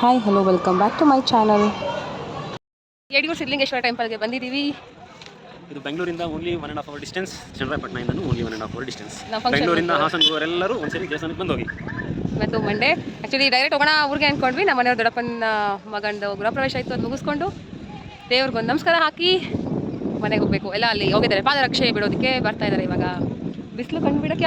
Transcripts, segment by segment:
Hi hello welcome back to my channel Yediyur Siddalingeshwara ಟೆಂಪಲ್ಗೆ ಬಂದಿದ್ದೀವಿ. ಇದು ಬೆಂಗಳೂರಿಂದ only one and half hour distance ಚನ್ನರಾಯಪಟ್ಟಣದಿಂದ only one and half hour distance ಬೆಂಗಳೂರಿಂದ ಹಾಸನದವರೆಲ್ಲರೂ ಒಂದ್ಸರಿ ದೇವಸ್ಥಾನಕ್ಕೆ ಬಂದು ಹೋಗಿ ಇವತ್ತು ಮಂಡೇ ಆ್ಯಕ್ಚುಲಿ ಡೈರೆಕ್ಟ್ ಹೋಗೋಣ ಊರಿಗೆ ಅಂದ್ಕೊಂಡ್ವಿ ನಮ್ಮ ಮನೆಯವ್ರ ದೊಡ್ಡಪ್ಪನ ಮಗಂದು ಗೃಹಪ್ರವೇಶ ಆಯಿತು ಅದು ಮುಗಿಸ್ಕೊಂಡು ದೇವ್ರಿಗೊಂದು ನಮಸ್ಕಾರ ಹಾಕಿ ಮನೆಗೆ ಹೋಗಬೇಕು. ಎಲ್ಲ ಅಲ್ಲಿ ಹೋಗಿದ್ದಾರೆ. ಪಾದರಕ್ಷೆ ಬಿಡೋದಕ್ಕೆ ಬರ್ತಾ ಇದ್ದಾರೆ ಇವಾಗ. ಬಿಸಿಲು ಕಂಡು ಬಿಡೋಕ್ಕೆ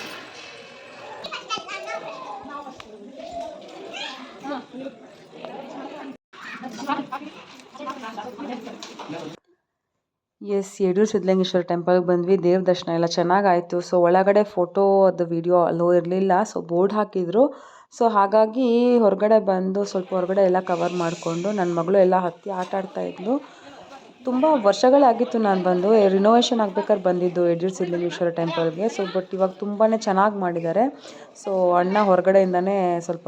ಎಸ್ ಯಡೂರು ಸಿದ್ಧಲಿಂಗೇಶ್ವರ ಟೆಂಪಲ್ಗೆ ಬಂದ್ವಿ. ದೇವ್ರ ದರ್ಶನ ಎಲ್ಲ ಚೆನ್ನಾಗಾಯಿತು. ಸೊ ಒಳಗಡೆ ಫೋಟೋ ಅದು ವಿಡಿಯೋ ಅಲ್ಲೋ ಇರಲಿಲ್ಲ. ಸೊ ಬೋರ್ಡ್ ಹಾಕಿದ್ರು. ಸೊ ಹಾಗಾಗಿ ಹೊರಗಡೆ ಬಂದು ಸ್ವಲ್ಪ ಹೊರಗಡೆ ಎಲ್ಲ ಕವರ್ ಮಾಡಿಕೊಂಡು ನನ್ನ ಮಗಳು ಎಲ್ಲ ಹತ್ತಿ ಆಟ ಆಡ್ತಾ ಇದ್ಲು. ತುಂಬ ವರ್ಷಗಳಾಗಿತ್ತು ನಾನು ಬಂದು. ರಿನೋವೇಷನ್ ಆಗ್ಬೇಕಾದ್ರೆ ಬಂದಿದ್ದು ಯಡಿಯೂರು ಸಿದ್ಧಲಿಂಗೇಶ್ವರ ಟೆಂಪಲ್ಗೆ ಸೊ ಬಟ್ ಇವಾಗ ತುಂಬಾ ಚೆನ್ನಾಗಿ ಮಾಡಿದ್ದಾರೆ. ಸೊ ಅಣ್ಣ ಹೊರಗಡೆಯಿಂದನೇ ಸ್ವಲ್ಪ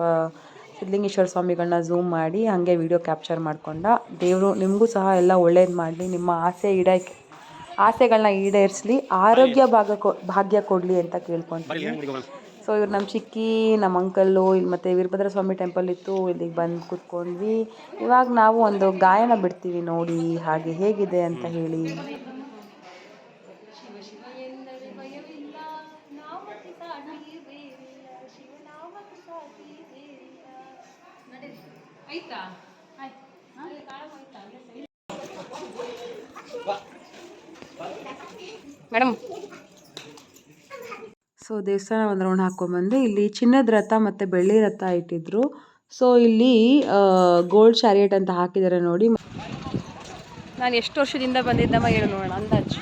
ಸಿದ್ಧಲಿಂಗೇಶ್ವರ ಸ್ವಾಮಿಗಳನ್ನ ಝೂಮ್ ಮಾಡಿ ಹಾಗೆ ವಿಡಿಯೋ ಕ್ಯಾಪ್ಚರ್ ಮಾಡ್ಕೊಂಡ. ದೇವರು ನಿಮಗೂ ಸಹ ಎಲ್ಲ ಒಳ್ಳೇದು ಮಾಡಲಿ ನಿಮ್ಮ ಆಸೆ ಈಡೇಕೆ ಆಸೆಗಳನ್ನ ಈಡೇರಿಸಲಿ ಆರೋಗ್ಯ ಭಾಗ ಕೊ ಭಾಗ್ಯ ಕೊಡಲಿ ಅಂತ ಕೇಳ್ಕೊತೀನಿ ಸೊ ಇವ್ರು ನಮ್ಮ ಚಿಕ್ಕಿ ನಮ್ಮ ಅಂಕಲ್ಲು ಇಲ್ಲಿ ಮತ್ತು ವೀರಭದ್ರ ಸ್ವಾಮಿ ಟೆಂಪಲ್ ಇತ್ತು ಇಲ್ಲಿಗೆ ಬಂದು ಕೂತ್ಕೊಂಡ್ವಿ. ಇವಾಗ ನಾವು ಒಂದು ಗಾಯನ ಬಿಡ್ತೀವಿ ನೋಡಿ ಹಾಗೆ ಹೇಗಿದೆ ಅಂತ ಹೇಳಿ. ಮೇಡಮ್. ಸೊ ದೇವಸ್ಥಾನ ಒಂದು ರೌಂಡ್ ಹಾಕೊಂಡ್ಬಂದು ಇಲ್ಲಿ ಚಿನ್ನದ ರಥ ಮತ್ತು ಬೆಳ್ಳಿ ರಥ ಇಟ್ಟಿದ್ರು. ಸೊ ಇಲ್ಲಿ ಗೋಲ್ಡ್ ಚಾರಿಯಟ್ ಅಂತ ಹಾಕಿದ್ದಾರೆ ನೋಡಿ. ನಾನು ಎಷ್ಟು ವರ್ಷದಿಂದ ಬಂದಿದ್ದಮ್ಮ ಹೇಳು ನೋಡೋಣ ಅಂದಾಜು.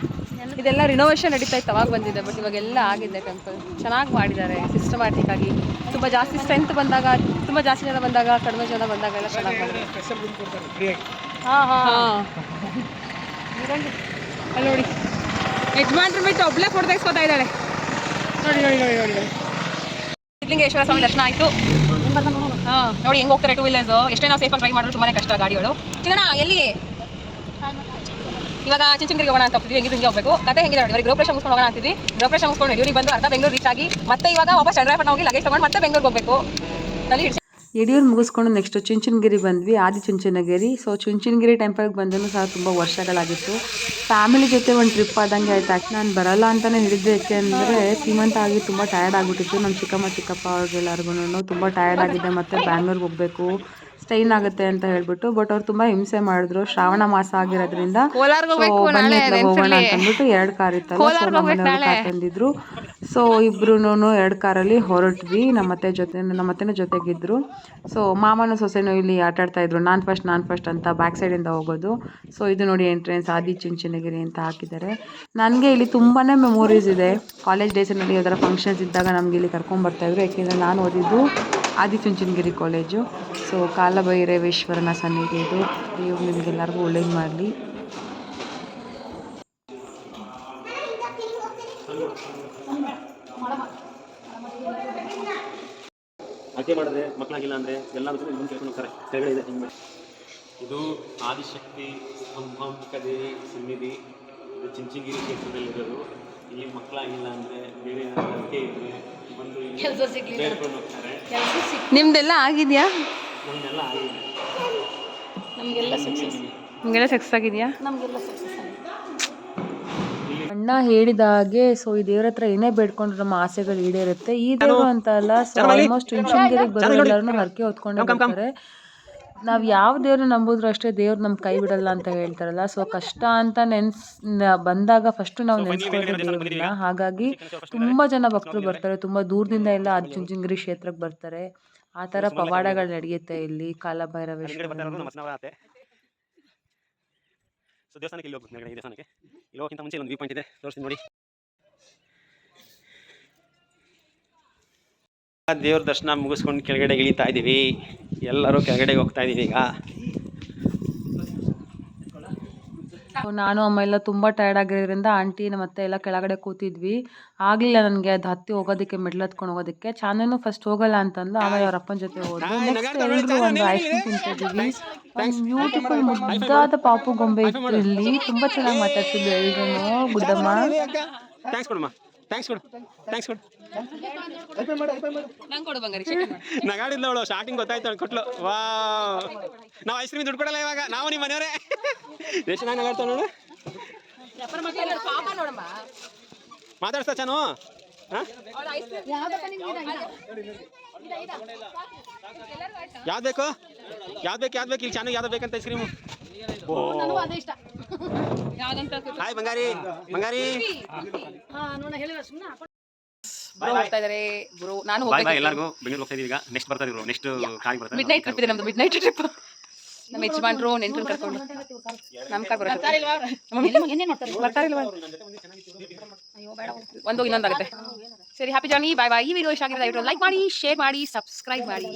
ಇದೆಲ್ಲ ರಿನೋವೇಷನ್ ನಡೀತಾ ಇತ್ತು ಅವಾಗ ಬಂದಿದೆ ಬಟ್ ಇವಾಗೆಲ್ಲ ಆಗಿದೆ ಟೆಂಪಲ್ ಚೆನ್ನಾಗಿ ಮಾಡಿದ್ದಾರೆ ಸಿಸ್ಟಮ್ಯಾಟಿಕ್ ಆಗಿ. ತುಂಬ ಜಾಸ್ತಿ ಸ್ಟ್ರೆಂತ್ ಬಂದಾಗ ತುಂಬ ಜಾಸ್ತಿ ಜನ ಬಂದಾಗ ಕಡಿಮೆ ಜನ ಬಂದಾಗ ಎಲ್ಲ ಚೆನ್ನಾಗಿ ಮಾಡಿದ್ದಾರೆ. ಹಾಂ ಹಾಂ. ಅಲ್ಲಿ ನೋಡಿ. ಯಜಮಾನ್ರ ಬಿಟ್ಟು ಒಬ್ಬಳೇ ಫೋಟೋ ತೆಗೆಸ್ಕೊತಾ ಇದ್ದಾಳೆ ನೋಡಿ ನೋಡಿ ನೋಡಿ ನೋಡಿ ನೋಡಿ. ಸಿದ್ಧಲಿಂಗೇಶ್ವರ ಸ್ವಾಮಿ ದರ್ಶನ ಆಯಿತು. ಹಾಂ. ನೋಡಿ ಹೆಂಗೆ ಹೋಗ್ತಾರೆ ಟೂ ವೀಲರ್ಸು ಎಷ್ಟೇ ನಾವು ಸೇಫಾಗಿ ಟ್ರೈ ಮಾಡಿದ್ರು ತುಂಬಾ ಕಷ್ಟ ಗಾಡಿಗಳು. ಚಿನ್ನ ಎಲ್ಲಿ? ಇವಾಗ ಚಿಂಚನಗಿರಿಗೆ ಹೋಗೋಣ ಅಂತ ಹೆಂಗಿದ್ರು ಹಿಂಗೆ ಹೋಗಬೇಕು. ಕತೆ ಹೆಂಗಿದೆ ನೋಡಿ ಗೃಹಪ್ರವೇಶ ಮುಗಿಸ್ಕೊಂಡು ಹೋಗೋಣ ಅಂತಿದ್ವಿ. ಗ್ರೋಪ್ರೇಷನ್ ಮುಗಿಸ್ಕೊಂಡು ಬಂದು ಅರ್ಧ ಬೆಂಗಳೂರು ರೀಚ್ ಆಗಿ ಮತ್ತೆ ಇವಾಗ ವಾಪಸ್ ಚಂದ್ರಾಯಪಟ್ಟಣ ಹೋಗಿ ಲಗೇಜ್ ತಗೊಂಡು ಮತ್ತೆ ಬೆಂಗಳೂರಿಗೆ ಹೋಗಬೇಕು. ಯಡಿಯೂರು ಮುಗಿಸ್ಕೊಂಡು ನೆಕ್ಸ್ಟ್ ಚುಂಚನಗಿರಿ ಬಂದ್ವಿ ಆದಿ ಚುಂಚನಗಿರಿ ಸೊ ಚುಂಚನಗಿರಿ ಟೆಂಪಲ್ಗೆ ಬಂದೂ ಸಹ ತುಂಬ ವರ್ಷಗಳಾಗಿತ್ತು. ಫ್ಯಾಮಿಲಿ ಜೊತೆ ಒಂದು ಟ್ರಿಪ್ ಆದಂಗೆ ಆಯ್ತು. ನಾನು ಬರಲ್ಲ ಅಂತಲೇ ಹೇಳಿದ್ದೆ. ಯಾಕೆಂದರೆ ಸೀಮಂತ ಆಗಿ ತುಂಬ ಟಯರ್ಡ್ ಆಗಿಬಿಟ್ಟಿತ್ತು. ನಮ್ಮ ಚಿಕ್ಕಮ್ಮ ಚಿಕ್ಕಪ್ಪ ಅವ್ರಿಗೆಲ್ಲರಿಗೂ ತುಂಬ ಟಯರ್ಡ್ ಆಗಿದೆ ಮತ್ತು ಬ್ಯಾಂಗ್ಳೂರ್ಗೆ ಹೋಗಬೇಕು. ಸ್ಟೈನ್ ಆಗುತ್ತೆ ಅಂತ ಹೇಳ್ಬಿಟ್ಟು ಬಟ್ ಅವ್ರು ತುಂಬಾ ಹಿಂಸೆ ಮಾಡಿದ್ರು. ಶ್ರಾವಣ ಮಾಸ ಆಗಿರೋದ್ರಿಂದ ಹೋಗೋಣ ಅಂತ ಅಂದ್ಬಿಟ್ಟು ಎರಡು ಕಾರ್ ಇತ್ತಲ್ಲ ಸೊ ತಂದಿದ್ರು ಇಬ್ರು ಎರಡು ಕಾರಲ್ಲಿ ಹೊರಟ್ವಿ ನಮ್ಮ ಅತ್ತೆ ಜೊತೆ ನಮ್ಮ ಅತ್ತೆನೂ ಜೊತೆಗಿದ್ರು. ಸೊ ಮಾಮನ ಸೊಸೆನೂ ಇಲ್ಲಿ ಆಟ ಆಡ್ತಾ ಇದ್ರು. ನಾನು ಫಸ್ಟ್ ನಾನು ಫಸ್ಟ್ ಅಂತ ಬ್ಯಾಕ್ ಸೈಡ್ ಇಂದ ಹೋಗೋದು. ಸೊ ಇದು ನೋಡಿ ಎಂಟ್ರೆನ್ಸ್ ಆದಿ ಚುಂಚನಗಿರಿ ಅಂತ ಹಾಕಿದ್ದಾರೆ. ನನಗೆ ಇಲ್ಲಿ ತುಂಬಾ ಮೆಮೊರೀಸ್ ಇದೆ. ಕಾಲೇಜ್ ಡೇಸಿನಲ್ಲಿ ಯಾವ್ದಾರ ಫಂಕ್ಷನ್ಸ್ ಇದ್ದಾಗ ನಮ್ಗೆ ಇಲ್ಲಿ ಕರ್ಕೊಂಬರ್ತಾಯಿದ್ರು ಯಾಕೆಂದರೆ ನಾನು ಓದಿದ್ದು ಆದಿಚುಂಚನಗಿರಿ ಕಾಲೇಜು. ಸೊ ಕಾಲಭೈರವೇಶ್ವರನ ಸನ್ನಿಧಿ ಇದು. ದೇವ್ರು ನಿಮಗೆಲ್ಲರಿಗೂ ಒಳ್ಳೇದು ಮಾಡಲಿ. ಅದೇ ಮಾಡಿದ್ರೆ ಮಕ್ಕಳಾಗಿಲ್ಲ ಅಂದರೆ ಎಲ್ಲರ ಮುಂದೆ ಕೇಳ್ಕೊಂಡು ಹೋಗ್ತಾರೆ. ಕೆಳಗಡೆ ಇದೆ ಹಿಂಗೆ ಇದು ಆದಿಶಕ್ತಿ ಸಂಭಾಂಬಿಕ ದೇವಿ ಸನ್ನಿಧಿ. ಇದು ಚಿಂಚಗಿರಿ ಕ್ಷೇತ್ರದಲ್ಲಿರೋದು. ಇಲ್ಲಿ ಮಕ್ಕಳಾಗಿಲ್ಲ ಅಂದ್ರೆ ಬೇರೆ ಅದಕ್ಕೆ ಇದ್ದರೆ ಬಂದು ಸಿಗ್ಲಿ ಬೇಡ್ಕೊಂಡು ಹೋಗ್ತಾರೆ. ನಿಮ್ದೆಲ್ಲ ಆಗಿದೆಯಾ? ನಮ್ಮನ್ನೆಲ್ಲ ಆಗಿದೆ. ನಿಮಗೆಲ್ಲ ಸಕ್ಸಸ್ ಆಗಿದೆಯಾ? ಅಣ್ಣ ಹೇಳಿದ ಹಾಗೆ ಸೊ ಈ ದೇವ್ರ ಹತ್ರ ಏನೇ ಬೇಡ್ಕೊಂಡ್ರು ನಮ್ಮ ಆಸೆಗಳು ಈಡೇರುತ್ತೆ. ಈ ದೇವ್ರು ಅಂತ ಅಲ್ಲ ಸೊ ಆಲ್ಮೋಸ್ಟ್ ಚುಂಚನಗಿರಿಗೆ ಬರೋ ಎಲ್ಲರೂ ಹರಕೆ ಹೊತ್ಕೊಂಡೇ ಬರ್ತಾರೆ ನಾವು ಯಾವ ದೇವ್ರನ್ನ ನಂಬಿದ್ರು ಅಷ್ಟೇ ದೇವ್ರು ನಮ್ಮ ಕೈ ಬಿಡಲ್ಲ ಅಂತ ಹೇಳ್ತಾರಲ್ಲ. ಸೊ ಕಷ್ಟ ಅಂತ ನೆನ್ಸ್ ಬಂದಾಗ ಫಸ್ಟ್ ನಾವು ದೇವ್ರನ್ನ ಹಾಗಾಗಿ ತುಂಬ ಜನ ಭಕ್ತರು ಬರ್ತಾರೆ. ತುಂಬ ದೂರದಿಂದ ಎಲ್ಲ ಆದಿಚುಂಚನಗಿರಿ ಕ್ಷೇತ್ರಕ್ಕೆ ಬರ್ತಾರೆ. ಆ ಥರ ಪವಾಡಗಳು ನಡೆಯುತ್ತೆ ಇಲ್ಲಿ ಕಾಲಭೈರವೇಶ್ವರ ದೇವಸ್ಥಾನಕ್ಕೆ ಇಲ್ಲಿ ಹೋಗ್ಬೇಕು ಇಲ್ಲಿ ಹೋಗೋಕ್ಕಿಂತ ಮುಂಚೆ ಒಂದು ವ್ಯೂ ಪಾಯಿಂಟ್ ಇದೆ. ತೋರಿಸ್ತೀನಿ ನೋಡಿ. ದೇವ್ರ ದರ್ಶನ ಮುಗಿಸ್ಕೊಂಡು ಕೆಳಗಡೆ ಇಳಿತಾ ಇದ್ದೀವಿ. ಎಲ್ಲರೂ ಕೆಳಗಡೆ ಹೋಗ್ತಾ ಇದ್ದೀವಿ ಈಗ. ನಾನು ಅಮ್ಮ ಎಲ್ಲ ತುಂಬ ಟಯರ್ಡ್ ಆಗಿರೋದ್ರಿಂದ ಆಂಟಿ ಮತ್ತೆ ಎಲ್ಲ ಕೆಳಗಡೆ ಕೂತಿದ್ವಿ. ಆಗಲಿಲ್ಲ ನನಗೆ ಅದು ಹತ್ತಿ ಹೋಗೋದಕ್ಕೆ ಮೆಡ್ಲ್ ಹತ್ಕೊಂಡು ಹೋಗೋದಕ್ಕೆ. ಚಾನೂ ಫಸ್ಟ್ ಹೋಗಲ್ಲ ಅಂತಂದು ಆಮೇಲೆ ಅವ್ರ ಅಪ್ಪನ ಜೊತೆ ಹೋದ್ವಿ ನೆಕ್ಸ್ಟ್ ಎಲ್ಲರೂ ಒಂದು ಐಸ್ ಕ್ರೀಮ್ ತಿಂತಿದ್ವಿ ಒಂದು ಬ್ಯೂಟಿಫುಲ್ ಮುದ್ದಾದ ಪಾಪು ಗೊಂಬೆ ಇತ್ತು ಇಲ್ಲಿ ತುಂಬ ಚೆನ್ನಾಗಿ ಮಾತಾಡ್ತಿದ್ವಿ ಎಲ್ರು ಗುಡ್ಡಮ್ಮ. ಥ್ಯಾಂಕ್ಸ್ ಕೊಡು ಥ್ಯಾಂಕ್ಸ್ ಕೊಡು ನಂಗೆ ಕೊಡು ಬಂಗಾರಿ ನಗಾಡಿದ್ಲ ಅವಳು ಸ್ಟಾರ್ಟಿಂಗ್ ಗೊತ್ತಾಯ್ತು ಅವ್ಳು ಕೊಟ್ಲು. ವಾ ನಾವು ಐಸ್ ಕ್ರೀಮ್ ದುಡ್ಡು ಕೊಡಲ್ಲ ಇವಾಗ ನಾವು ನಿಮ್ಮ ಮನೆಯವರೇ. ಎಷ್ಟು ನಾನು ನಗಾಡ್ತಾವ ನೋಡು? ಮಾತಾಡ್ಸ್ತಾ ಚಾನು? ಹಾಂ? ಯಾವ್ದು ಬೇಕು? ಯಾವ್ದು ಬೇಕು ಯಾವ್ದು ಬೇಕು? ಇಲ್ಲಿ ಚೆನ್ನಾಗಿ ಯಾವ್ದು ಬೇಕಂತ ಐಸ್ ಕ್ರೀಮು ಓ. ಹಾಯ್ ಬಂಗಾರಿ. ಬಂಗಾರಿ. ಬ್ರೋ ಹೋಗ್ತಾ ಇದಾರೆ ಬ್ರೋ ನಾನು ಬಾಯ್ ಬಾಯ್ ಹೋಗ್ಬೇಕು ಎಲ್ಲರಿಗೂ. ಬೆಂಗಳೂರು ಹೋಗ್ತಾ ಇದೀವಿ ಈಗ. ನೆಕ್ಸ್ಟ್ ಬರ್ತಾರೆ ಇವರು ನೆಕ್ಸ್ಟ್ ಕಾರಿಗೆ ಬರ್ತಾರೆ ಮಿಡ್ ನೈಟ್ ಟ್ರಿಪ್ ಇದೆ ನಮ್ದು. ಮಿಡ್ ನೈಟ್ ಟ್ರಿಪ್ ನಮ್ಮ ಯಜಮಾನ್ರು ನೆಂಟರು ಕರ್ಕೊಂಡು. ನಮ್ಮ ಕಾರ್ ಒಂದು ಇನ್ನೊಂದಾಗುತ್ತೆ ಸರಿ ಹ್ಯಾಪಿ ಜಾನಿ ಬಾಯ್ ಬಾಯ್ ಈ ವಿಡಿಯೋ ಇಷ್ಟ ಆಗಿದ್ರೆ ಲೈಕ್ ಮಾಡಿ ಶೇರ್ ಮಾಡಿ ಸಬ್ಸ್ಕ್ರೈಬ್ ಮಾಡಿ.